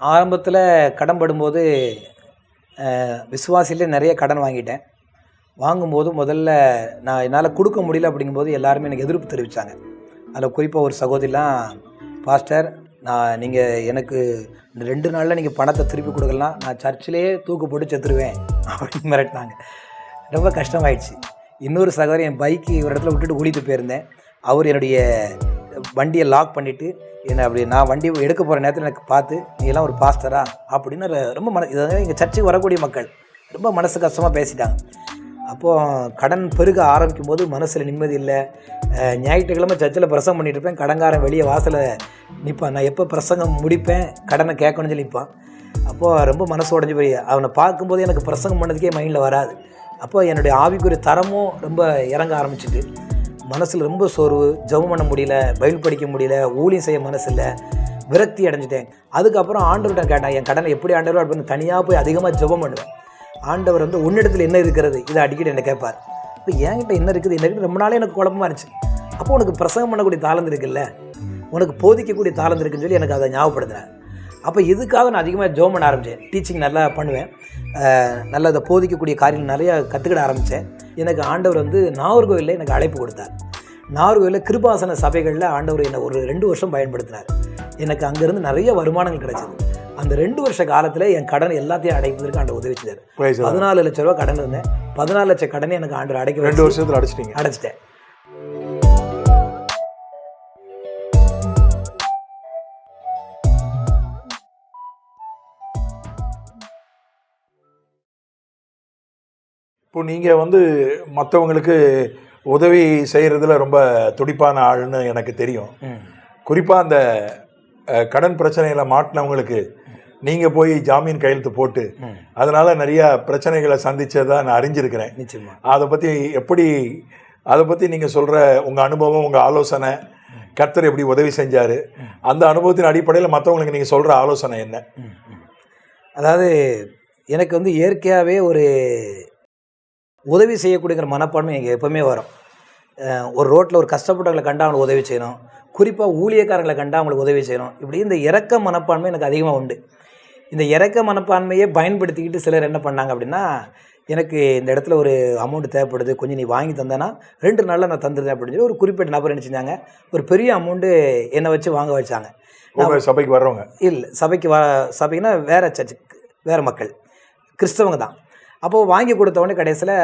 ஆரம்பத்தில் கடன் படும்போது விசுவாசிலே நிறைய கடன் வாங்கிட்டேன். வாங்கும்போது முதல்ல நான் என்னால் கொடுக்க முடியல அப்படிங்கும்போது எல்லாருமே எனக்கு எதிர்ப்பு தெரிவித்தாங்க அதில் குறிப்பாக ஒரு சகோதரிலாம் பாஸ்டர் நான் நீங்கள் எனக்கு இந்த ரெண்டு நாளில் நீங்கள் பணத்தை திருப்பி கொடுக்கலாம் நான் சர்ச்சிலேயே தூக்கு போட்டு செத்துருவேன். அப்படின்னு மிரட்டினாங்க. ரொம்ப கஷ்டமாயிடுச்சு. இன்னொரு சகோதரி என் பைக்கு ஒரு இடத்துல விட்டுட்டு ஓடிட்டு போயிருந்தேன். அவர் என்னுடைய வண்டியை லாக் பண்ணிவிட்டு என்ன அப்படி நான் வண்டி எடுக்க போகிற நேரத்தில் எனக்கு பார்த்து நீ எல்லாம் ஒரு பாஸ்டரா? அப்படின்னு ரொம்ப மன இதாவது எங்கள் சர்ச்சுக்கு வரக்கூடிய மக்கள் ரொம்ப மனசு கஷ்டமாக பேசிட்டாங்க. அப்போது கடன் பெருக ஆரம்பிக்கும் போது மனசில் நிம்மதி இல்லை. ஞாயிற்றுக்கிழமை சர்ச்சில் பிரசங்கம் பண்ணிட்டு இருப்பேன். கடன்காரன் வெளியே வாசலை நிற்பான் நான் எப்போ பிரசங்கம் முடிப்பேன்? கடனை கேட்கணும்னு சொல்லி நிற்பான் அப்போது ரொம்ப மனசு உடஞ்சி போய் அவனை பார்க்கும்போது எனக்கு பிரசங்கம் பண்ணதுக்கே மைண்டில் வராது. அப்போ என்னுடைய ஆவிக்குரிய தரமும் ரொம்ப இறங்க ஆரம்பிச்சிட்டு மனசில் ரொம்ப சோர்வு ஜெபம் பண்ண முடியல பயில் படிக்க முடியல ஊழியம் செய்ய மனசு இல்லை விரக்தி அடைஞ்சிட்டேன். அதுக்கப்புறம் ஆண்டவர்கிட்ட கேட்டேன் என் கடனை எப்படி ஆண்டவர் அப்படின்னு தனியாக போய் அதிகமாக ஜெபம் பண்ணுவேன். ஆண்டவர் வந்து உன்னிடத்தில் என்ன இருக்கிறது? இதை அடிக்கடி என்ன கேட்பார். இப்போ என்கிட்ட என்ன இருக்குது? என்ன இருக்குது ரொம்ப நாளே எனக்கு குழப்பமாக இருந்துச்சு. அப்போ உனக்கு பிரசங்கம் பண்ணக்கூடிய தாளந்து இருக்குல்ல? உனக்கு போதிக்கக்கூடிய தாளந்து இருக்குன்னு சொல்லி எனக்கு அதை ஞாபகப்படுத்துறேன் அப்போ இதுக்காக நான் அதிகமாக ஜோம் பண்ண ஆரம்பித்தேன் டீச்சிங் நல்லா பண்ணுவேன். நல்லா அதை போதிக்கக்கூடிய காரியம் நிறைய கற்றுக்கிட ஆரம்பித்தேன் எனக்கு ஆண்டவர் வந்து நாகர்கோவிலில் எனக்கு அழைப்பு கொடுத்தார். நாகர்கோவிலில் கிருபாசன சபைகளில் ஆண்டவர் என்னை ஒரு ரெண்டு வருஷம் பயன்படுத்தினார். எனக்கு அங்கேருந்து நிறைய வருமானங்கள் கிடைச்சது. அந்த ரெண்டு வருஷ காலத்தில் என் கடன் எல்லாத்தையும் அடைப்பதற்கு ஆண்டு உதவி செய்தார். பதினாலு லட்ச ரூபா கடன் இருந்தேன். பதினாலு லட்சம் கடனை எனக்கு ஆண்டு அடைக்க ரெண்டு வருஷத்துல அடிச்சிட்டீங்க. அடைச்சிட்டேன். இப்போ நீங்கள் வந்து மற்றவங்களுக்கு உதவி செய்கிறதுல ரொம்ப துடிப்பான ஆள்னு எனக்கு தெரியும். குறிப்பாக அந்த கடன் பிரச்சனையில் மாட்டினவங்களுக்கு நீங்கள் போய் ஜாமீன் கையெழுத்து போட்டு அதனால் நிறையா பிரச்சனைகளை சந்திச்சதா நான் அறிஞ்சிருக்கிறேன். நிச்சயமா. அதை பற்றி எப்படி அதை பற்றி நீங்கள் சொல்கிற உங்கள் அனுபவம் உங்கள் ஆலோசனை கர்த்தர் எப்படி உதவி செஞ்சார் அந்த அனுபவத்தின் அடிப்படையில் மற்றவங்களுக்கு நீங்கள் சொல்கிற ஆலோசனை என்ன. அதாவது எனக்கு வந்து இயற்கையாகவே ஒரு உதவி செய்யக்கூடியங்கிற மனப்பான்மை எனக்கு எப்பவுமே வரும். ஒரு ரோட்டில் ஒரு கஷ்டப்பட்டவங்களை கண்டா அவங்களுக்கு உதவி செய்யணும். குறிப்பாக ஊழியக்காரங்களை கண்டா அவங்களுக்கு உதவி செய்யணும். இப்படி இந்த இறக்க மனப்பான்மை எனக்கு அதிகமாக உண்டு. இந்த இறக்க மனப்பான்மையை பயன்படுத்திக்கிட்டு சிலர் என்ன பண்ணாங்க அப்படின்னா எனக்கு இந்த இடத்துல ஒரு அமௌண்ட் தேவைப்படுது கொஞ்சம் நீ வாங்கி தந்தேன்னா ரெண்டு நாளில் நான் தந்துடுறேன் அப்படின்னு சொல்லி ஒரு குறிப்பிட்ட நபர் என்ன செஞ்சாங்க ஒரு பெரிய அமௌண்ட்டு என்னை வச்சு வாங்க வச்சாங்க. சபைக்கு வர்றவங்க? இல்லை சபைக்கு வா சபைக்குன்னா வேறு சர்ச்சு வேறு மக்கள். கிறிஸ்தவங்க தான். அப்போது வாங்கி கொடுத்தவொடனே கடைசியில்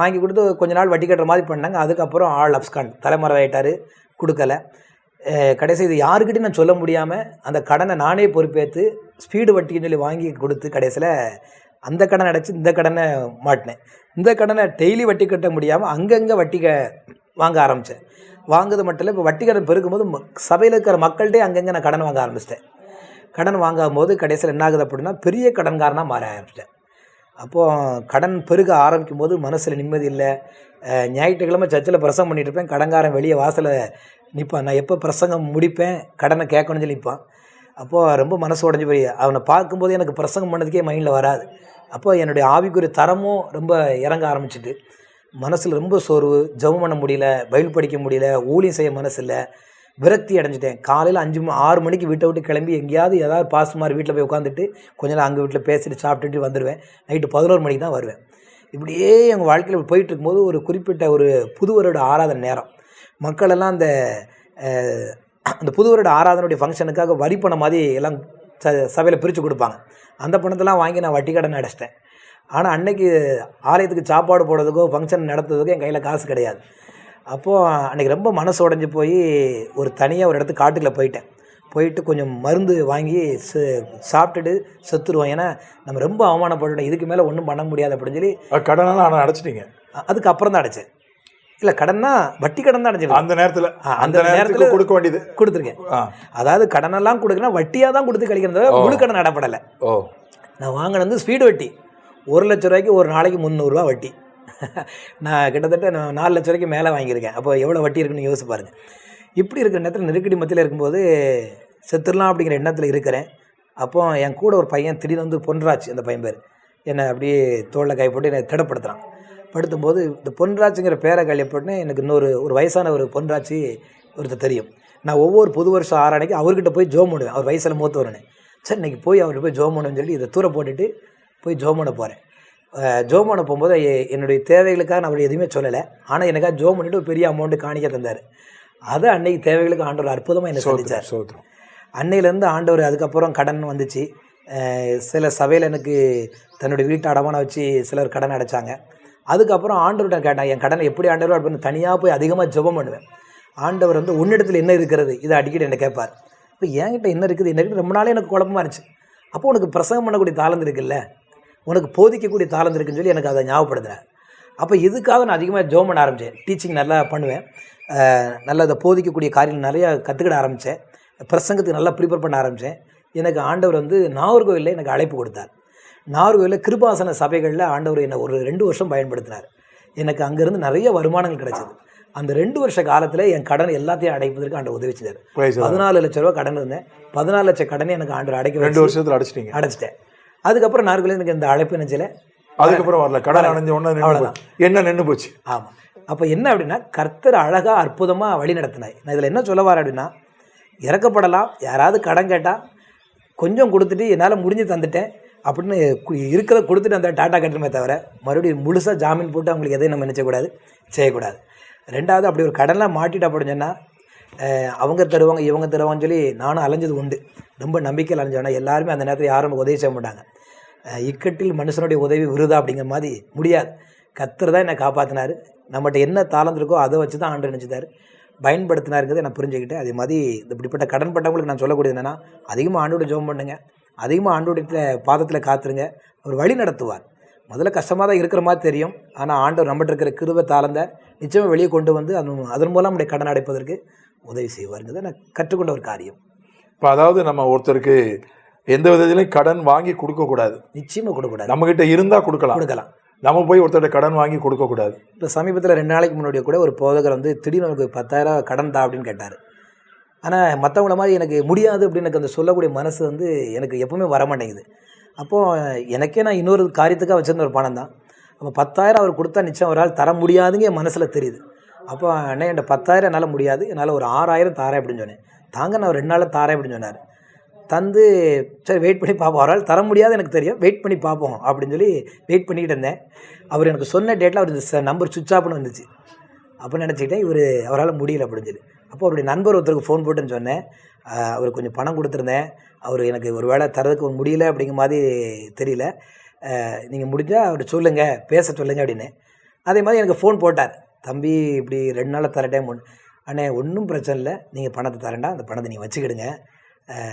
வாங்கி கொடுத்து கொஞ்ச நாள் வட்டி கட்டுற மாதிரி பண்ணாங்க. அதுக்கப்புறம் ஆள் அப்ஸ்கான். தலைமறை ஆகிட்டார் கொடுக்கல கடைசி இது யாருக்கிட்டையும் நான் சொல்ல முடியாமல் அந்த கடனை நானே பொறுப்பேற்று ஸ்பீடு வட்டின்னு சொல்லி வாங்கி கொடுத்து கடைசியில் அந்த கடனை அடைச்சி இந்த கடனை மாட்டினேன். இந்த கடனை டெய்லி வட்டி கட்ட முடியாமல் அங்கங்கே வட்டி க வாங்க ஆரம்பித்தேன் வாங்குறது மட்டும் இல்லை இப்போ வட்டி கடன் பெருக்கும்போது சபையில் இருக்கிற மக்கள்கிட்டே அங்கங்கே நான் கடன் வாங்க ஆரம்பிச்சிட்டேன். கடன் வாங்கும் போது கடைசியில் என்ன ஆகுது அப்படின்னா பெரிய கடன்காரனாக மாற ஆரம்பிச்சிட்டேன். அப்போது கடன் பெருக ஆரம்பிக்கும் போது மனசில் நிம்மதி இல்லை. ஞாயிற்றுக்கிழமை சர்ச்சில் பிரசங்கம் பண்ணிட்டு இருப்பேன். கடன்காரன் வெளியே வாசலில் நிற்பான் நான் எப்போ பிரசங்கம் முடிப்பேன்? கடனை கேட்கணும்னு சொல்லி நிற்பான் அப்போது ரொம்ப மனசு உடஞ்சி போய் அவனை பார்க்கும்போது எனக்கு பிரசங்கம் பண்ணதுக்கே மைண்டில் வராது. அப்போது என்னுடைய ஆவிக்குரிய தரமும் ரொம்ப இறங்க ஆரம்பிச்சிட்டு மனசில் ரொம்ப சோர்வு ஜெபம் பண்ண முடியல பயில் படிக்க முடியல ஊழியம் செய்ய மனசு இல்லை. விரக்தி அடைஞ்சிட்டேன். காலையில் அஞ்சு ஆறு மணிக்கு வீட்டை விட்டு கிளம்பி எங்கேயாவது ஏதாவது பாஸ் மாதிரி வீட்டில் போய் உட்காந்துட்டு கொஞ்ச நேரம் அங்கே வீட்டில் பேசிட்டு சாப்பிட்டுட்டு வந்துடுவேன் நைட்டு பதினோரு மணிக்கு தான் வருவேன். இப்படியே எங்கள் வாழ்க்கையில் போயிட்டு இருக்கும்போது ஒரு குறிப்பிட்ட ஒரு புது வருட ஆராதனை நேரம். மக்களெல்லாம் அந்த அந்த புது வருட ஆராதனுடைய ஃபங்க்ஷனுக்காக வரி பணம் மாதிரி எல்லாம் ச சபையில் பிரித்து கொடுப்பாங்க. அந்த பணத்தெல்லாம் வாங்கி நான் வட்டி கடன் அடைச்சிட்டேன். ஆனால் அன்னைக்கு ஆலயத்துக்கு சாப்பாடு போடுறதுக்கோ ஃபங்க்ஷன் நடத்துறதுக்கோ என் கையில் காசு கிடையாது. அப்போது அன்றைக்கி ரொம்ப மனசு உடஞ்சி போய் ஒரு தனியாக ஒரு இடத்துக்கு காட்டுக்குள்ளே போயிட்டேன். போயிட்டு கொஞ்சம் மருந்து வாங்கி ச- சாப்பிட்டுட்டு செத்துருவோம். ஏன்னா நம்ம ரொம்ப அவமானப்பட்டுட்டோம். இதுக்கு மேலே ஒன்றும் பண்ண முடியாது அப்படின்னு சொல்லி கடனெல்லாம் ஆனால் அடைச்சிட்டீங்க. அ- அதுக்கு அப்புறம் தான் அடைச்சேன். இல்லை கடன்னா வட்டி கடன் தான் அடைச்சிருக்கேன் அந்த நேரத்தில் அந்த நேரத்துல- கொடுக்க வேண்டியது. கொடுத்துருக்கேன். அதாவது கடனெல்லாம் கொடுக்கணும் வட்டியாக தான் கொடுத்து கழிக்கிறது முழு கடன் அடப்படலை. ஓ. நான் வாங்கினது ஸ்பீடு வட்டி. ஒரு லட்ச ரூபாய்க்கு ஒரு நாளைக்கு முந்நூறுரூவா வட்டி. நான் கிட்டத்தட்ட நான் நாலு லட்சம் ரூபாய்க்கு மேலே வாங்கியிருக்கேன். அப்போ எவ்வளோ வட்டி இருக்குன்னு யோசிச்சு பாருங்கள் இப்படி இருக்கிற நேரத்தில் நெருக்கடி மத்தியில் இருக்கும்போது செத்துடலாம் அப்படிங்கிற எண்ணத்தில் இருக்கிறேன். அப்போ என் கூட ஒரு பையன் திடீர்னு வந்து பொன்ராஜ் அந்த பையன் பேர். என்னை அப்படியே தோளில் கை போட்டு என்னை திடப்படுத்துகிறான் படுத்தும்போது இந்த பொன்ராஜுங்கிற பேரை கழியப்பட்டு எனக்கு இன்னொரு ஒரு வயசான ஒரு பொன்ராஜி ஒருத்தர் தெரியும். நான் ஒவ்வொரு புது வருஷம் ஆறானைக்கு அவர்கிட்ட போய் ஜோம் பண்ணுவேன் அவர் வயசில் மூத்தவரனே சரி இன்றைக்கி போய் அவர்கிட்ட போய் ஜோம் பண்ணணும்னு சொல்லி இதை தூர போட்டுட்டு போய் ஜோம் பண்ண போகிறேன் ஜோம் பண்ண போகும்போது என்னுடைய தேவைகளுக்காக நான் அவர் எதுவுமே சொல்லலை. ஆனால் எனக்காக ஜோம் பண்ணிட்டு ஒரு பெரிய அமௌண்ட்டு காணிக்க தந்தார். அது அன்னைக்கு தேவைகளுக்கு ஆண்டவர் அற்புதமாக என்னை சந்திச்சார். அன்னையிலேருந்து ஆண்டவர் அதுக்கப்புறம் கடன் வந்துச்சு. சில சபையில் எனக்கு தன்னுடைய வீட்டை அடமானம் வச்சு சிலர் கடன் அடைச்சாங்க. அதுக்கப்புறம் ஆண்டவர்கிட்ட கேட்டேன் என் கடனை எப்படி ஆண்டவர்? அப்படின்னு தனியாக போய் அதிகமாக ஜெபம் பண்ணுவேன். ஆண்டவர் வந்து உன்னிடத்தில் என்ன இருக்கிறது? இதை அடிக்கடி என்ன கேட்பார். இப்போ என்கிட்ட என்ன இருக்குது? என்ன இருக்குது ரொம்ப நாளே எனக்கு குழப்பமா இருந்துச்சு. அப்போ உனக்கு பிரசங்கம் பண்ணக்கூடிய தாளந்து இருக்குல்ல? உனக்கு போதிக்கக்கூடிய தாளந்து இருக்குன்னு சொல்லி எனக்கு அதை ஞாபகப்படுத்துறேன். அப்போ இதுக்காக நான் அதிகமாக ஜோம் பண்ண ஆரம்பித்தேன் டீச்சிங் நல்லா பண்ணுவேன். நல்லா அதை போதிக்கக்கூடிய காரியம் நிறையா கற்றுக்கிட ஆரம்பித்தேன் பிரசங்கத்துக்கு நல்லா ப்ரிப்பேர் பண்ண ஆரம்பித்தேன் எனக்கு ஆண்டவர் வந்து நாகர்கோவிலில் எனக்கு அழைப்பு கொடுத்தார். நாகர்கோவிலில் கிருபாசன சபைகளில் ஆண்டவர் என்னை ஒரு ரெண்டு வருஷம் பயன்படுத்தினார். எனக்கு அங்கேருந்து நிறைய வருமானங்கள் கிடைச்சது. அந்த ரெண்டு வருஷ காலத்தில் என் கடன் எல்லாத்தையும் அடைப்பதற்கு ஆண்டவர் உதவி Lord. பதினாலு லட்ச ரூபா கடன் இருந்தேன். பதினாலு லட்சம் கடனை எனக்கு ஆண்டவர் அடைக்க ரெண்டு வருஷத்துல அடிச்சிட்டீங்க. அடைச்சிட்டேன். அதுக்கப்புறம் நாகர்கோவில் எனக்கு இந்த அழைப்பு நினச்சில அதுக்கப்புறம் வரல. கடன் அடைஞ்ச உடனே. என்ன நின்று போச்சு? ஆமாம் அப்போ என்ன அப்படின்னா கர்த்தர் அழகாக அற்புதமாக வழி நடத்தினாய் நான் இதில் என்ன சொல்ல வரேன் அப்படின்னா இறக்கப்படலாம். யாராவது கடன் கேட்டால் கொஞ்சம் கொடுத்துட்டு என்னால் முடிஞ்சு தந்துட்டேன் அப்படின்னு இருக்கிறத கொடுத்துட்டு அந்த டாட்டா கட்டணுமே தவிர மறுபடியும் முழுசாக ஜாமீன் போட்டு அவங்களுக்கு எதையும் நம்ம நினைச்சக்கூடாது செய்யக்கூடாது. ரெண்டாவது அப்படி ஒரு கடன்லாம் மாட்டிட்டு அப்படின்னு சொன்னால் அவங்க தருவாங்க இவங்க தருவாங்கன்னு சொல்லி நானும் அலைஞ்சது உண்டு. ரொம்ப நம்பிக்கையில் அலைஞ்சோன்னா எல்லாருமே அந்த நேரத்தில் யாரும் உதவி செய்ய மாட்டாங்க. இக்கட்டில் மனுஷனுடைய உதவி விருதா அப்படிங்கிற மாதிரி முடியாது. கத்தர் தான் என்னை காப்பாற்றினார் நம்மகிட்ட என்ன தாளம் இருக்கோ அதை வச்சு தான் ஆண்டு நினச்சிட்டார் பயன்படுத்தினாருங்கிறத நான் புரிஞ்சுக்கிட்டேன். அதே மாதிரி இந்த இப்படிப்பட்ட கடன்பட்டவங்களுக்கு நான் சொல்லக்கூடியது என்னென்னா அதிகமாக ஆண்டோட ஜோம் பண்ணுங்க. அதிகமாக ஆண்டோடைய பாதத்தில் காத்துருங்க. அவர் வழி நடத்துவார். முதல்ல கஷ்டமாக தான் இருக்கிற மாதிரி தெரியும். ஆனால் ஆண்டவர் நம்மகிட்ட இருக்கிற கிருப தாளந்த நிச்சயமாக வெளியே கொண்டு வந்து அது அதன் மூலம் நம்முடைய கடன் அடைப்பதற்கு உதவி செய்வாருங்கிறத நான் கற்றுக்கொண்ட ஒரு காரியம். இப்போ அதாவது நம்ம ஒருத்தருக்கு எந்த விதத்திலையும் கடன் வாங்கி கொடுக்கக்கூடாது நிச்சயமாக கொடுக்கக்கூடாது. நம்மகிட்ட இருந்தால் கொடுக்கலாம். கொடுக்கலாம். நம்ம போய் ஒருத்தர்கிட்ட கடன் வாங்கி கொடுக்கக்கூடாது இப்போ சமீபத்தில் ரெண்டு நாளைக்கு முன்னாடியே கூட ஒரு போதகர் வந்து திடீர்னு எனக்கு பத்தாயிரம் கடன் தா அப்படின்னு கேட்டார். ஆனால் மற்றவங்கள மாதிரி எனக்கு முடியாது அப்படின்னு எனக்கு அந்த சொல்லக்கூடிய மனசு வந்து எனக்கு எப்பவுமே வர மாட்டேங்குது அப்போது எனக்கே நான் இன்னொரு காரியத்துக்காக வச்சிருந்த ஒரு பணம் தான் அப்போ பத்தாயிரம் அவர் கொடுத்தா நிச்சயம் அவரால் தர முடியாதுங்க என் மனசில் தெரியுது. அப்போ அண்ணே என்கிட்ட பத்தாயிரம் என்னால் முடியாது. என்னால் ஒரு ஆறாயிரம் தாரேன் அப்படின்னு சொன்னேன். தாங்க நான் ரெண்டு நாளில் தாரேன் அப்படின்னு சொன்னார். தந்து சரி வெயிட் பண்ணி பார்ப்போம் அவரால் தர முடியாது எனக்கு தெரியும். வெயிட் பண்ணி பார்ப்போம் அப்படின்னு சொல்லி வெயிட் பண்ணிக்கிட்டு இருந்தேன். அவர் எனக்கு சொன்ன டேட்டில் அவர் நம்பர் சுவிச் ஆஃப்னு வந்துச்சு. அப்போ நினச்சிக்கிட்டேன் இவர் அவரால் முடியல அப்படின்னு சொல்லி. அப்போ அவருடைய நண்பர் ஒருத்தருக்கு ஃபோன் போட்டுன்னு சொன்னேன். அவர் கொஞ்சம் பணம் கொடுத்துருந்தேன். அவர் எனக்கு ஒரு வேளை தரதுக்கு முடியல அப்படிங்கிற மாதிரி தெரியல. நீங்கள் முடிஞ்சால் அவர் சொல்லுங்கள் பேச சொல்லுங்கள் அப்படின்னு அதே மாதிரி எனக்கு ஃபோன் போட்டார். தம்பி இப்படி ரெண்டு நாளில் தர டைம் ஒன்று அண்ணே ஒன்றும் பிரச்சனை இல்லை. நீங்கள் பணத்தை தரேன்டா. அந்த பணத்தை நீங்கள் வச்சுக்கிடுங்க.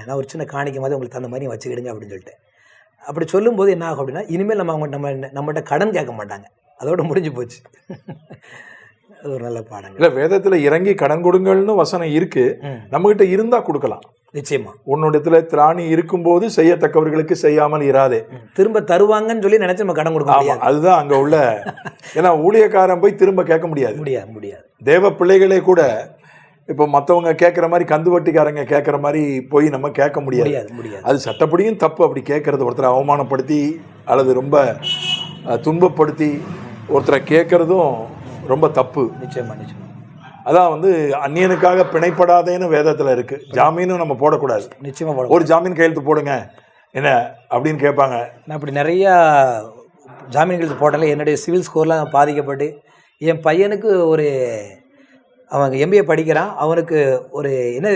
நான் ஒரு சின்ன காணிக்க மாதிரி உங்களுக்கு தந்த மாதிரி வச்சுக்கிடுங்க அப்படின்னு சொல்லிட்டு. அப்படி சொல்லும்போது என்ன ஆகும் அப்படின்னா இனிமேல் நம்ம அவங்க நம்ம நம்மகிட்ட கடன் கேட்க மாட்டாங்க. அதோட முடிஞ்சு போச்சு. அது ஒரு நல்ல பாடங்கள். இல்லை வேதத்தில் இறங்கி கடன் கொடுங்கள்னு வசனம் இருக்கு. ம். நம்மகிட்ட இருந்தால் கொடுக்கலாம். நிச்சயமா. உன்னிடத்துல திராணி இருக்கும்போது செய்யத்தக்கவர்களுக்கு செய்யாமல் இராதே. திரும்ப தருவாங்கன்னு சொல்லி நினைச்சு நம்ம கடன் கொடுக்க முடியாது. அதுதான் அங்க உள்ள. ஏன்னா ஊழியக்காரன் போய் திரும்ப கேட்க முடியாது. முடியாது முடியாது. தேவ பிள்ளைகளே கூட இப்போ மற்றவங்க கேட்குற மாதிரி கந்து வட்டிக்காரங்க கேட்குற மாதிரி போய் நம்ம கேட்க முடியாது. முடியாது அது சட்டப்படியும் தப்பு. அப்படி கேட்கறது ஒருத்தரை அவமானப்படுத்தி அல்லது ரொம்ப துன்பப்படுத்தி ஒருத்தரை கேட்கறதும் ரொம்ப தப்பு. நிச்சயமா நிச்சயமா. அதான் வந்து அந்நியனுக்காக பிணைப்படாதேன்னு வேதத்தில் இருக்கு. ஜாமீனும் நம்ம போடக்கூடாது. நிச்சயமா போட ஒரு ஜாமீன் கையெழுத்து போடுங்க. என்ன அப்படின்னு கேட்பாங்க. நான் அப்படி நிறையா ஜாமீன் கையெழுத்து போட்டால என்னுடைய சிவில் ஸ்கோர்லாம் பாதிக்கப்பட்டு என் பையனுக்கு ஒரு அவன் எம்பிஏ படிக்கிறான். அவனுக்கு ஒரு என்ன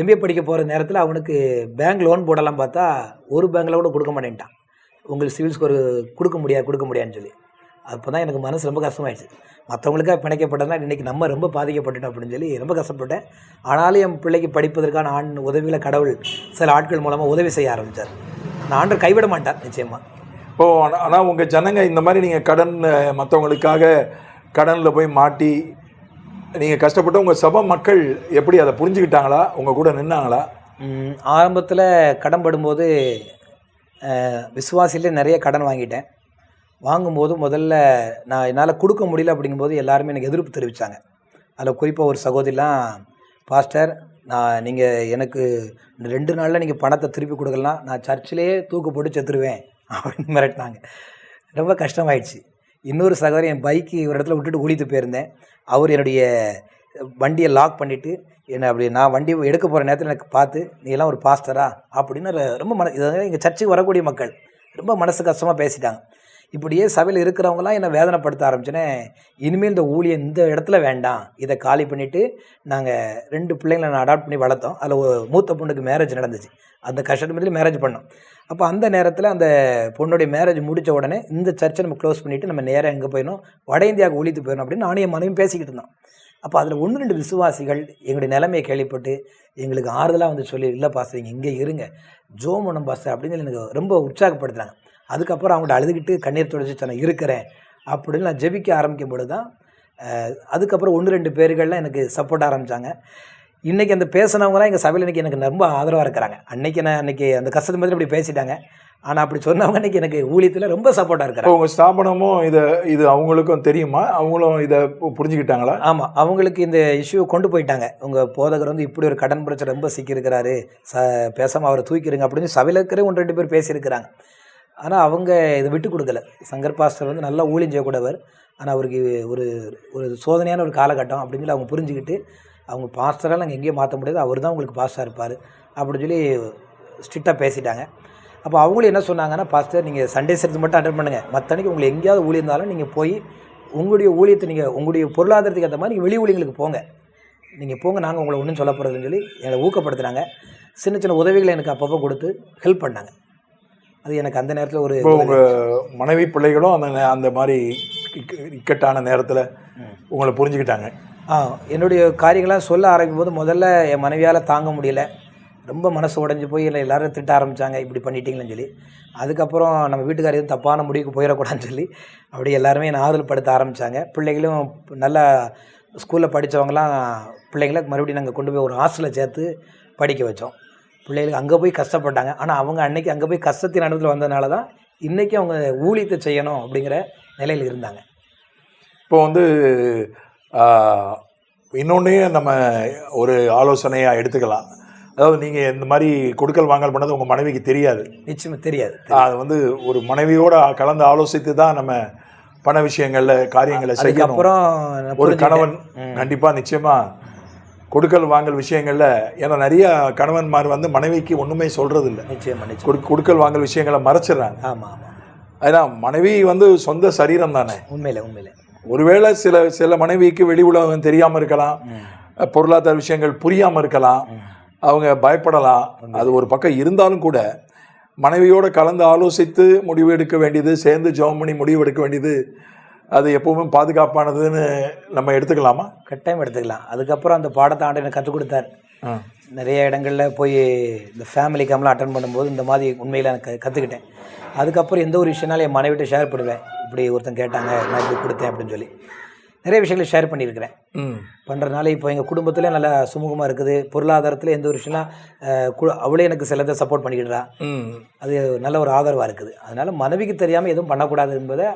எம்பிஏ படிக்க போகிற நேரத்தில் அவனுக்கு பேங்க் லோன் போடலாம் பார்த்தா ஒரு பேங்க்கில் கூட கொடுக்க மாட்டேன்ட்டான். உங்களுக்கு சிவில் ஸ்கோர் கொடுக்க முடியாது கொடுக்க முடியாதுன்னு சொல்லி. அப்போ தான் எனக்கு மனசு ரொம்ப கஷ்டமாயிடுச்சு. மற்றவங்களுக்காக பிணைக்கப்பட்டதுனா இன்றைக்கி நம்ம ரொம்ப பாதிக்கப்பட்டுட்டோம் அப்படின்னு சொல்லி ரொம்ப கஷ்டப்பட்டேன். ஆனாலும் என் பிள்ளைக்கு படிப்பதற்கான ஆண் உதவிகளை கடவுள் சில ஆட்கள் மூலமாக உதவி செய்ய ஆரம்பித்தார் நான் ஆண்டவர் கைவிட மாட்டார் நிச்சயமாக இப்போ ஆனா- ஆனா உங்க ஜனங்க இந்த மாதிரி நீங்க கடன் அஹ், மத்தவங்களுக்காக கடன்ல போய் மாட்டி நீங்க கஷ்டப்பட்டு உங்க சபை மக்கள் எப்படி அதை புரிஞ்சுக்கிட்டாங்களா? உங்க கூட நின்னாங்களா? ஆரம்பத்தில் கடன் படும்போது விசுவாசிலே நிறைய கடன் வாங்கிட்டேன். வாங்கும்போது முதல்ல நான் என்னால் கொடுக்க முடியல அப்படிங்கும்போது எல்லாருமே எனக்கு எதிர்ப்பு தெரிவித்தாங்க அதில் குறிப்பாக ஒரு சகோதரிலாம் பாஸ்டர் நான் நீங்கள் எனக்கு ரெண்டு நாளில் நீங்கள் பணத்தை திருப்பி கொடுக்கலாம் நான் சர்ச்சிலேயே தூக்கு போட்டு செத்துருவேன். அப்படின்னு மிரட்டினாங்க. ரொம்ப கஷ்டமாயிடுச்சு. இன்னொரு சகோதரி என் பைக்கு ஒரு இடத்துல விட்டுட்டு ஓடிட்டு போயிருந்தேன். அவர் என்னுடைய வண்டியை லாக் பண்ணிவிட்டு என்ன அப்படி நான் வண்டி எடுக்க போகிற நேரத்தில் எனக்கு பார்த்து நீ எல்லாம் ஒரு பாஸ்டரா? அப்படின்னு ரொம்ப மன இது எங்கள் சர்ச்சுக்கு வரக்கூடிய மக்கள் ரொம்ப மனசு கஷ்டமாக பேசிட்டாங்க. இப்படியே சபையில் இருக்கிறவங்களாம் என்னை வேதனைப்படுத்த ஆரம்பிச்சோன்னே இனிமேல் இந்த ஊழியம் இந்த இடத்துல வேண்டாம். இதை காலி பண்ணிவிட்டு நாங்கள் ரெண்டு பிள்ளைங்களை நான் அடாப்ட் பண்ணி வளர்த்தோம். அதில் ஒரு மூத்த பொண்ணுக்கு மேரேஜ் நடந்துச்சு. அந்த கஷ்டத்துல மேரேஜ் பண்ணோம். அப்போ அந்த நேரத்தில் அந்த பொண்ணுடைய மேரேஜ் முடித்த உடனே இந்த சர்ச்சை நம்ம க்ளோஸ் பண்ணிவிட்டு நம்ம நேராக எங்கே போயிடணும்? வட இந்தியாவுக்கு ஒழித்து போயிடணும். அப்படின்னு நானும் என் மனைவி பேசிக்கிட்டு இருந்தோம். அப்போ அதில் ஒன்று ரெண்டு விசுவாசிகள் எங்களுடைய நிலைமையை கேள்விப்பட்டு எங்களுக்கு ஆறுதலாக வந்து சொல்லி இல்லை பாஸ்டர் நீங்கள் இங்கே இருங்க. ஜோமனம் பாஸ்டர் அப்படின்னு சொல்லி எனக்கு ரொம்ப உற்சாகப்படுத்துகிறாங்க அதுக்கப்புறம் அவங்கள்ட்ட அழுதுகிட்டு கண்ணீர் தொடச்சி நான் இருக்கிறேன் அப்படின்னு நான் ஜெபிக்க ஆரம்பிக்கும் பொழுது தான் அதுக்கப்புறம் ஒன்று ரெண்டு பேர்கள்லாம் எனக்கு சப்போர்ட் ஆரம்பித்தாங்க இன்றைக்கி அந்த பேசினவங்களாம் எங்கள் சபையில் இன்றைக்கி எனக்கு ரொம்ப ஆதரவாக இருக்கிறாங்க. அன்னைக்கு நான் அன்றைக்கி அந்த கஷ்டத்து மாதிரி இப்படி பேசிட்டாங்க. ஆனால் அப்படி சொன்னவங்க இன்றைக்கி எனக்கு ஊழியத்தில் ரொம்ப சப்போர்ட்டாக இருக்கிறாங்க. உங்கள் ஸ்தாபனமும் இதை இது அவங்களுக்கும் தெரியுமா? அவங்களும் இதை புரிஞ்சுக்கிட்டாங்களா? ஆமாம் அவங்களுக்கு இந்த இஷ்யூவை கொண்டு போயிட்டாங்க. உங்கள் போதகர் வந்து இப்படி ஒரு கடன் பிரச்சனை ரொம்ப சிக்கியிருக்கிறாரு. ச பேசாமல் அவரை தூக்கிடுங்க அப்படின்னு சபையில் இருக்கிற ஒன்று ரெண்டு பேர் பேசியிருக்கிறாங்க. ஆனால் அவங்க இதை விட்டு கொடுக்கல. சங்கர் பாஸ்டர் வந்து நல்லா ஊழியம் செய்யக்கூடவர் ஆனால் அவருக்கு ஒரு ஒரு சோதனையான ஒரு காலகட்டம் அப்படின்னு சொல்லி அவங்க புரிஞ்சுக்கிட்டு அவங்க பாஸ்டராக நாங்கள் எங்கேயும் மாற்ற முடியாது. அவர் தான் உங்களுக்கு பாஸ்டராக இருப்பார். அப்படின்னு சொல்லி ஸ்ட்ரிக்டாக பேசிட்டாங்க. அப்போ அவங்களும் என்ன சொன்னாங்கன்னா பாஸ்டர் நீங்கள் சண்டே சேர்த்து மட்டும் அட்டன் பண்ணுங்கள் மற்றனைக்கு உங்களுக்கு எங்கேயாவது ஊழியம் இருந்தாலும் நீங்கள் போய் உங்களுடைய ஊழியத்தை நீங்கள் உங்களுடைய பொருளாதாரத்துக்கு ஏற்ற மாதிரி நீங்கள் வெளி ஊழியங்களுக்கு போங்க. நீங்கள் போங்க நாங்கள் உங்களை ஒன்றும் சொல்ல போகிறதுன்னு சொல்லி எங்களை ஊக்கப்படுத்துனாங்க. சின்ன சின்ன உதவிகளை எனக்கு அப்பப்போ கொடுத்து ஹெல்ப் பண்ணாங்க. அது எனக்கு அந்த நேரத்தில் ஒரு உங்கள் மனைவி பிள்ளைகளும் அந்த அந்த மாதிரி இக்க- இக்கட்டான நேரத்தில் உங்களை புரிஞ்சுக்கிட்டாங்க. ஆ என்னுடைய காரியங்கள்லாம் சொல்ல ஆரம்பிக்கும் போது முதல்ல என் மனைவியால் தாங்க முடியல. ரொம்ப மனசு உடஞ்சி போய் இல்லை எல்லாரும் திட்ட ஆரம்பித்தாங்க இப்படி பண்ணிட்டீங்களேன்னு சொல்லி. அதுக்கப்புறம் நம்ம வீட்டுக்கார எதுவும் தப்பான முடிவுக்கு போயிடக்கூடாதுன்னு சொல்லி அப்படி எல்லாருமே என்னை ஆறுதல் படுத்த ஆரம்பித்தாங்க பிள்ளைகளும் நல்லா ஸ்கூலில் படித்தவங்களாம் பிள்ளைங்களை மறுபடியும் நாங்கள் கொண்டு போய் ஒரு ஹாஸ்டலில் சேர்த்து படிக்க வச்சோம். பிள்ளைகளுக்கு அங்கே போய் கஷ்டப்பட்டாங்க. ஆனால் அவங்க அன்னைக்கு அங்கே போய் கஷ்டத்தின் அனுபவத்தில் வந்ததுனால தான் இன்றைக்கி அவங்க ஊழியத்தை செய்யணும் அப்படிங்கிற நிலையில் இருந்தாங்க. இப்போ வந்து இன்னொன்றையும் நம்ம ஒரு ஆலோசனையாக எடுத்துக்கலாம். அதாவது நீங்கள் இந்த மாதிரி கொடுக்கல் வாங்கல் பண்ணது உங்கள் மனைவிக்கு தெரியாது. நிச்சயமாக தெரியாது. அது வந்து ஒரு மனைவியோட கலந்து ஆலோசித்து தான் நம்ம பண விஷயங்கள்ல காரியங்களை செய்யணும். ஒரு. கணவன் கண்டிப்பா நிச்சயமா கொடுக்கல் வாங்கல் விஷயங்கள்ல ஏன்னா நிறைய கணவன்மார் வந்து மனைவிக்கு ஒண்ணுமே சொல்றது இல்ல நிச்சயமா நிச்சயம். கொடு- கொடுக்கல் வாங்கல் விஷயங்களை மறைச்சிடுறாங்க. ஆமாம் ஆமாம் ஏன்னா மனைவி வந்து சொந்த சரீரம் தானே. உண்மையில உண்மையில. ஒருவேளை சில சில மனைவிக்கு வெளி உலகம் தெரியாம இருக்கலாம். பொருளாதார விஷயங்கள் புரியாம இருக்கலாம். அவங்க பயப்படலாம். அது ஒரு பக்கம் இருந்தாலும் கூட மனைவியோட கலந்து ஆலோசித்து முடிவு எடுக்க வேண்டியது சேர்ந்து ஜெபம் பண்ணி முடிவு எடுக்க வேண்டியது அது எப்பவுமே பாதுகாப்பானதுன்னு நம்ம எடுத்துக்கலாமா? கட்டாயம் எடுத்துக்கலாம். அதுக்கப்புறம் அந்த பாடத்தை ஆண்டு எனக்கு கற்றுக் கொடுத்தார். நிறைய இடங்களில் போய் இந்த ஃபேமிலி கேம்லாம் அட்டன் பண்ணும்போது இந்த மாதிரி உண்மையில் எனக்கு கற்றுக்கிட்டேன் அதுக்கப்புறம் எந்த ஒரு விஷயம்னாலும் என் மனைவிட்ட ஷேர் பண்ணுவேன். இப்படி ஒருத்தன் கேட்டாங்க நான் இப்படி கொடுத்தேன் அப்படின்னு சொல்லி. நிறைய விஷயங்களை ஷேர் பண்ணியிருக்கிறேன். பண்ணுறதுனால இப்போ எங்கள் குடும்பத்தில் நல்லா சுமூகமாக இருக்குது. பொருளாதாரத்தில் எந்த ஒரு விஷயம்லாம் அவளே எனக்கு சிலதை சப்போர்ட் பண்ணிக்கிடுறா. ம். அது நல்ல ஒரு ஆதரவாக இருக்குது. அதனால் மனைவிக்கு தெரியாமல் எதுவும் பண்ணக்கூடாது என்பதை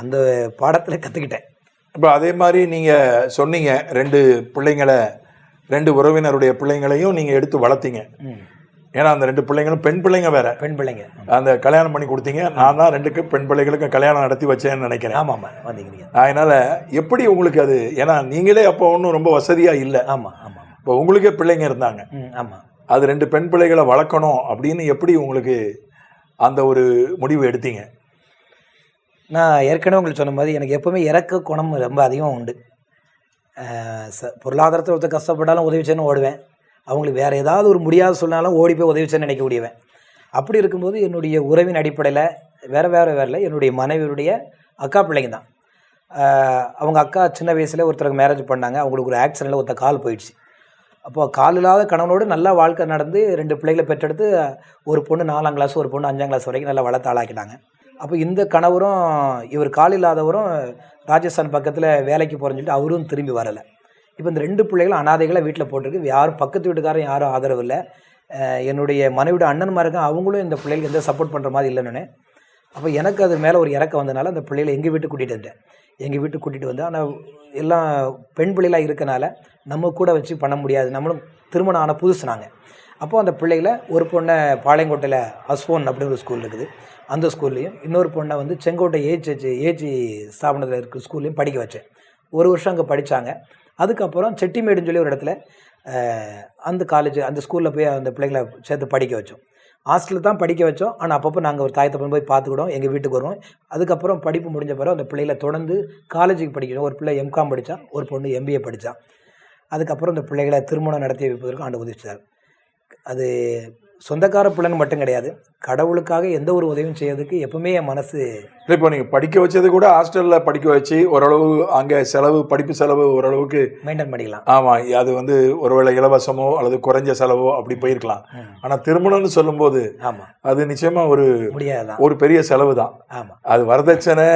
அந்த பாடத்தில் கற்றுக்கிட்டேன் இப்போ அதே மாதிரி நீங்கள் சொன்னீங்க ரெண்டு பிள்ளைங்களை ரெண்டு உறவினருடைய பிள்ளைங்களையும் நீங்கள் எடுத்து வளர்த்தீங்க. ஏன்னா அந்த ரெண்டு பிள்ளைங்களும் பெண் பிள்ளைங்க வேற. பெண் பிள்ளைங்க. அந்த கல்யாணம் பண்ணி கொடுத்தீங்க. நான் தான் ரெண்டுக்கு பெண் பிள்ளைகளுக்கு கல்யாணம் நடத்தி வச்சேன்னு நினைக்கிறேன். ஆமாம் ஆமாம் வந்தீங்க அதனால எப்படி உங்களுக்கு அது? ஏன்னா நீங்களே அப்போ ஒன்றும் ரொம்ப வசதியாக இல்லை. ஆமாம் ஆமாம் இப்போ உங்களுக்கே பிள்ளைங்க இருந்தாங்க. ஆமாம் அது ரெண்டு பெண் பிள்ளைகளை வளர்க்கணும் அப்படின்னு எப்படி உங்களுக்கு அந்த ஒரு முடிவு எடுத்தீங்க? நான் ஏற்கனவே உங்களுக்கு சொன்ன மாதிரி எனக்கு எப்போவுமே இறக்க குணம் ரொம்ப அதிகம் உண்டு. ச பொருளாதாரத்தை ஒருத்தர் கஷ்டப்பட்டாலும் உதவி செய்யணும் ஓடுவேன். அவங்களுக்கு வேறு ஏதாவது ஒரு முடியாத சொன்னாலும் ஓடி போய் உதவி செய்யணும் நினைக்கக்கூடியவன் அப்படி இருக்கும்போது என்னுடைய உறவின் அடிப்படையில் வேறு வேறு இல்லை என்னுடைய மனைவியுடைய அக்கா பிள்ளைங்க தான். அவங்க அக்கா சின்ன வயசில் ஒருத்தருக்கு மேரேஜ் பண்ணாங்க. அவங்களுக்கு ஒரு ஆக்சிடெண்ட்டில் ஒருத்தர் கால் போயிடுச்சு. அப்போது கால் இல்லாத கணவனோடு நல்லா வாழ்க்கை நடந்து ரெண்டு பிள்ளைகளை பெற்றெடுத்து ஒரு பொண்ணு நாலாம் கிளாஸ் ஒரு பொண்ணு அஞ்சாம் கிளாஸ் வரைக்கும் நல்லா வளர்த்து ஆளாக்கிட்டாங்க. அப்போ இந்த கணவரும் இவர் கால் இல்லாதவரும் ராஜஸ்தான் பக்கத்தில் வேலைக்கு போகிறேன்னு சொல்லிட்டு அவரும் திரும்பி வரலை. இப்போ இந்த ரெண்டு பிள்ளைகளும் அனாதைகளாக வீட்டில் போட்டிருக்கு. யாரும் பக்கத்து வீட்டுக்காரரும் யாரும் ஆதரவு இல்லை என்னுடைய மனைவியோட அண்ணன்மாருக்கும் அவங்களும் இந்த பிள்ளைகளுக்கு எந்த சப்போர்ட் பண்ணுற மாதிரி இல்லைன்னு அப்போ எனக்கு அது மேலே ஒரு இறக்கம் வந்தனால அந்த பிள்ளைகளை எங்கள் வீட்டுக்கு கூட்டிகிட்டு வந்தேன். எங்கள் வீட்டுக்கு கூட்டிகிட்டு வந்து ஆனால் எல்லாம் பெண் பிள்ளைகளாக இருக்கனால நம்ம கூட வச்சு பண்ண முடியாது. நம்மளும் திருமணம் ஆன புதுசு நாங்கள் அப்போது அந்த பிள்ளைகளை ஒரு பொண்ணை பாளையங்கோட்டையில் அஸ்போன் அப்படின்னு ஒரு ஸ்கூல் இருக்குது. அந்த ஸ்கூல்லையும். இன்னொரு பொண்ணை வந்து செங்கோட்டை ஏஜ் ஏஜி ஸ்தாபனத்தில் இருக்கிற ஸ்கூல்லையும் படிக்க வச்சேன். ஒரு வருஷம் அங்கே படித்தாங்க அதுக்கப்புறம் செட்டிமேடுன்னு சொல்லி ஒரு இடத்துல அந்த காலேஜ் அந்த ஸ்கூலில் போய் அந்த பிள்ளைங்களை சேர்த்து படிக்க வச்சோம். ஹாஸ்டலில் தான் படிக்க வச்சோம். ஆனால் அப்பப்போ நாங்கள் ஒரு தாயத்தை போய் பார்த்துக்கிடோம் எங்கள் வீட்டுக்கு வருவோம். அதுக்கப்புறம் படிப்பு முடிஞ்ச பிறகு அந்த பிள்ளைகளை தொடர்ந்து காலேஜுக்கு படிக்கணும். ஒரு பிள்ளை எம்காம் படித்தான் ஒரு பொண்ணு எம்பிஏ படித்தான் அதுக்கப்புறம் இந்த பிள்ளைகளை திருமணம் நடத்தி வைப்பதற்கு ஆண்டு உதவிச்சார். அது சொந்தக்கார பிள்ளைன்னு மட்டும் கிடையாது. கடவுளுக்காக எந்த ஒரு உதவியும் செய்யறதுக்கு எப்பவுமே என் மனசு இல்லை இப்போ நீங்கள் படிக்க வச்சது கூட ஹாஸ்டலில் படிக்க வச்சு ஓரளவு அங்கே செலவு படிப்பு செலவு ஓரளவுக்கு மெயின்டைன் பண்ணிக்கலாம். ஆமாம் அது வந்து ஒருவேளை இலவசமோ அல்லது குறைஞ்ச செலவோ அப்படி போயிருக்கலாம். ஆனால் திருமணம்னு சொல்லும்போது ஆமாம் அது நிச்சயமாக ஒரு முடியாதுதான். ஒரு பெரிய செலவு தான் ஆமாம் அது வரதட்சணை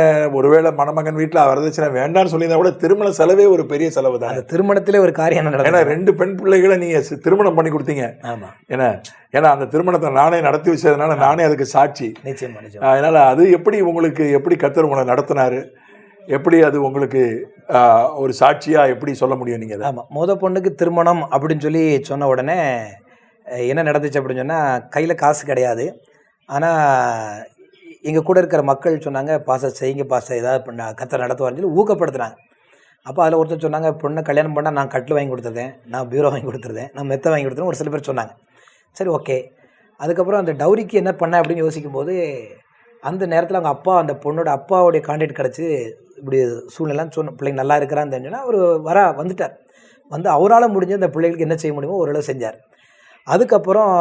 ஒருவேளை மணமகன் வீட்டில் வரதட்சணை வேண்டாம்னு சொல்லியிருந்தா கூட திருமண செலவே ஒரு பெரிய செலவு தான் அந்த திருமணத்திலே ஒரு காரியம் என்ன ஏன்னா ரெண்டு பெண் பிள்ளைகளை நீங்கள் திருமணம் பண்ணி கொடுத்தீங்க. ஆமாம் ஏன்னா ஏன்னா அந்த திருமணத்தை நானே நடத்தி வச்சதுனால நானே அதுக்கு சாட்சி. நிச்சயமா நிச்சயம். அதனால அது எப்படி உங்களுக்கு எப்படி கத்தர் உங்களை நடத்தினாரு எப்படி அது உங்களுக்கு ஒரு சாட்சியா எப்படி சொல்ல முடியும் நீங்க அதை? ஆமாம் முத பொண்ணுக்கு திருமணம் அப்படின்னு சொல்லி சொன்ன உடனே என்ன நடந்துச்சு அப்படின்னு சொன்னால் கையில் காசு கிடையாது. ஆனால் எங்கள் கூட இருக்கிற மக்கள் சொன்னாங்க பாச செய்யுங்க பாச ஏதாவது பண்ண கத்தை நடத்துவார்னு சொல்லி ஊக்கப்படுத்துனாங்க. அப்போ அதில் ஒருத்தர் சொன்னாங்க பொண்ணை கல்யாணம் பண்ணால் நான் கட்டில் வாங்கி கொடுத்துருந்தேன் நான் பீரோ வாங்கி கொடுத்துருந்தேன் நான் மெத்தை வாங்கி கொடுத்துருந்தேன் ஒரு சில பேர் சொன்னாங்க. சரி ஓகே. அதுக்கப்புறம் அந்த டௌரிக்கு என்ன பண்ண அப்படின்னு யோசிக்கும்போது அந்த நேரத்தில் அவங்க அப்பா அந்த பொண்ணோட அப்பாவுடைய கான்டாக்ட் கிடச்சி இப்படி சூழ்நிலாம் சொன்ன பிள்ளைங்க நல்லா இருக்கிறான்னு தெரிஞ்சுன்னா அவர் வர வந்துட்டார். வந்து அவரால் முடிஞ்ச அந்த பிள்ளைகளுக்கு என்ன செய்ய முடியுமோ ஓரளவு செஞ்சார். அதுக்கப்புறம்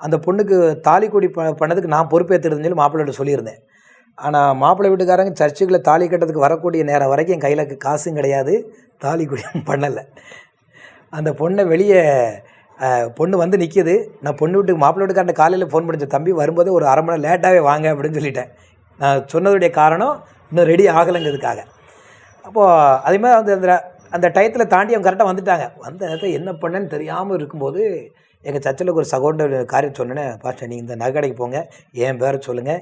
அந்த பொண்ணுக்கு தாலி கொடி ப பண்ணதுக்கு நான் பொறுப்பேற்றுறதுன்னு சொல்லி மாப்பிள்ளைகிட்ட சொல்லியிருந்தேன். ஆனால் மாப்பிள்ளை வீட்டுக்காரங்க சர்ச்சுக்குள்ளே தாலி கட்டுறதுக்கு வரக்கூடிய நேரம் வரைக்கும் என் கையில் காசும் கிடையாது. தாலி கொடியும் பண்ணலை. அந்த பொண்ணை வெளியே பொண்ணு வந்து நிற்கிது நான் பொண்ணு வீட்டுக்கு மாப்பிள்ளை வீட்டுக்காரன் காலையில் ஃபோன் பண்ணிச்ச. தம்பி வரும்போது ஒரு அரை மணி நேரம் லேட்டாகவே வாங்க அப்படின்னு சொல்லிட்டேன். நான் சொன்னதுடைய காரணம் இன்னும் ரெடி ஆகலைங்கிறதுக்காக. அப்போது அதே மாதிரி அந்த அந்த டயத்தில் தாண்டி அவங்க கரெக்டாக வந்துட்டாங்க. வந்த நேரத்தில் என்ன பண்ணேன்னு தெரியாமல் இருக்கும்போது எங்கள் சர்ச்சில் ஒரு சகோண்டர் காரியம் சொன்னேன்னு பாஸ்டர் நீங்கள் இந்த நகை கடைக்கு போங்க. என் பேரை சொல்லுங்கள்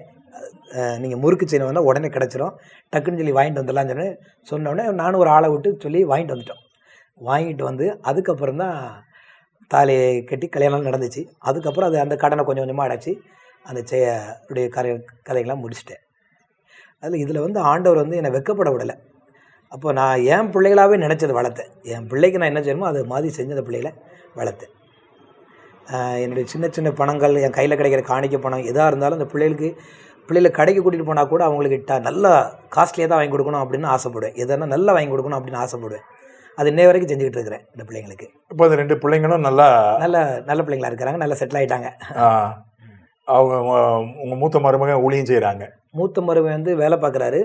நீங்கள் முறுக்கு செய்யணும் வந்தால் உடனே கிடச்சிரும். டக்குன்னு சொல்லி வாங்கிட்டு வந்துடலாம்னு சொன்னேன். சொன்னோடனே நானும் ஒரு ஆளை விட்டு சொல்லி வாங்கிட்டு வந்துட்டோம். வாங்கிட்டு வந்து அதுக்கப்புறம் தான் தாலியை கட்டி கல்யாணம் நடந்துச்சு. அதுக்கப்புறம் அது அந்த கடனை கொஞ்சம் கொஞ்சமாக அடைச்சி அந்த செய்யுடைய கலை கரை கதைகள்லாம் முடிச்சிட்டேன். அதில் இதில் வந்து ஆண்டவர் வந்து என்னை வெக்கப்பட விடலை. அப்போ நான் என் பிள்ளைகளாகவே நினச்சது வளர்த்தேன். என் பிள்ளைக்கு நான் என்ன செய்யணுமோ அது மாதிரி செஞ்ச அந்த பிள்ளைகளை வளர்த்தேன். என்னுடைய சின்ன சின்ன பணங்கள் என் கையில் கிடைக்கிற காணிக்க பணம் எதாக இருந்தாலும் அந்த பிள்ளைகளுக்கு பிள்ளைகளை கடைக்கு கூட்டிகிட்டு போனால் கூட அவங்களுக்கு ட நல்லா காஸ்ட்லியாக தான் வாங்கி கொடுக்கணும் அப்படின்னு ஆசைப்படுவேன். எதனா நல்லா வாங்கி கொடுக்கணும் அப்படின்னு ஆசைப்படுவேன். அது இன்னை வரைக்கும் செஞ்சுக்கிட்டு இருக்கிறேன் இந்த பிள்ளைங்களுக்கு. இப்போ அந்த ரெண்டு பிள்ளைங்களும் நல்லா நல்ல நல்ல பிள்ளைங்களா இருக்கிறாங்க நல்லா செட்டில் ஆகிட்டாங்க அவங்க உங்க- உங்க மூத்த மருமகன் ஊழியம் செய்றாங்க. மூத்த மருமகன் வந்து வேலை பார்க்குறாரு.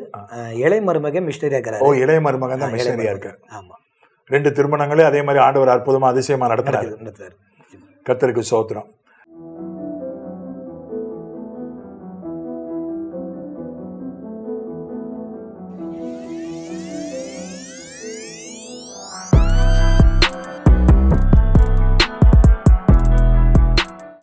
இளைய மருமகன் மிஸ்டரியாக ஓ இருக்கிறாரு. இளைய மருமகன் தான் மிஷனரியா இருக்கு. ஆமாம் ரெண்டு திருமணங்களே அதே மாதிரி ஆண்டவர் அற்புதமா அதிசயமா நடத்துறாரு. நடக்குது நடத்துறாரு. கத்தருக்கு சோத்திரம்.